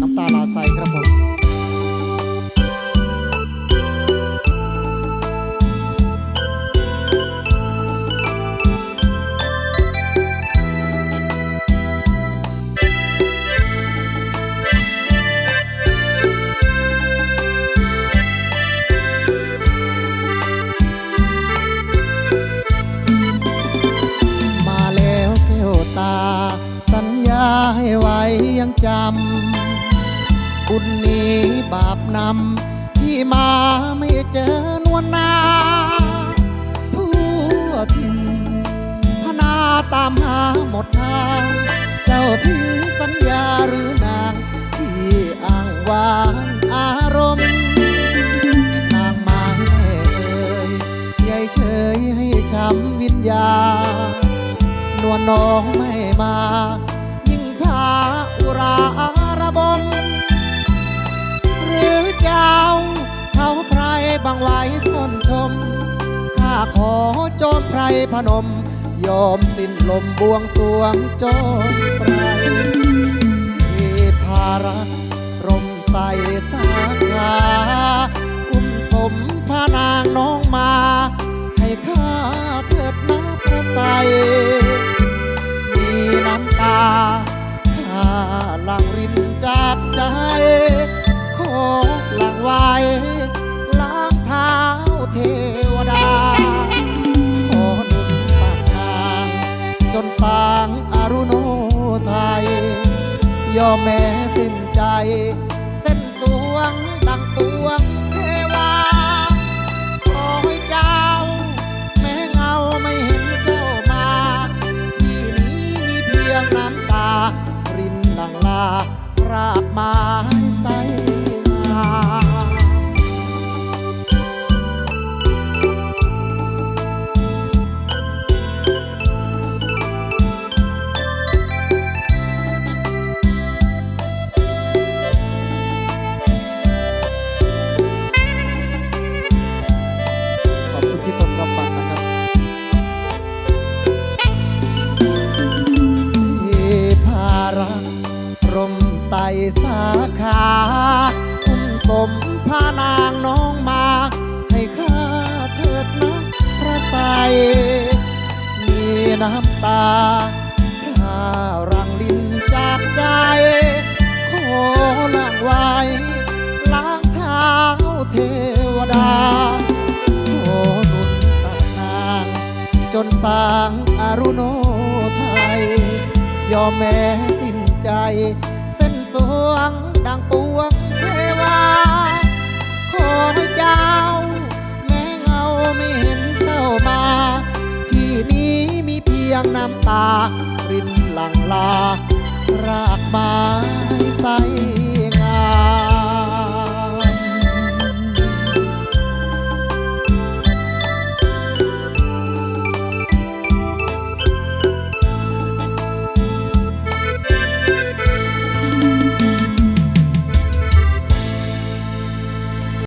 น้ำตาลาไซครับผมมาแล้วแกวตาสัญญาให้ไว้ยังจำ บุญนี้บาปนำที่มาไม่เจอนวลนาทั่วทินพนาตามหาหมดทางเจ้าทิ้งสัญญาหรือนาง ที่อ้างวางอารมณ์นางไม้เอ่ยยายเฉยให้ช้ำวิญญาณนวลน้องไม่มา ยิ่งขาอุรา ข้าขอจมไพรพนม ยอมสิ้นลมบวงสวงโจมไพรที่ภารักรมใสสาขาอุ้มสมพานางน้องมา ให้ข้าเถิดนับใส นสางอรุโนไทยยอมแม้สิ้นใจ เส้นสวงดังปวงเทวาขอให้เจ้า แม้เงาไม่เห็นเจ้ามา ที่นี้มีเพียงน้ำตารินหลังลารากไม้ นางน้องมา ให้ข้าเถิดนะพระใสมีน้ำตาข้ารังลินจากใจ ขอล้างไว้ ล้างเท้าเทวดา ขอหนุนตักนาง จนสร้างอรุโนไทย ยอมแม้สิ้นใจ ตารินหลังลารากไม้ใส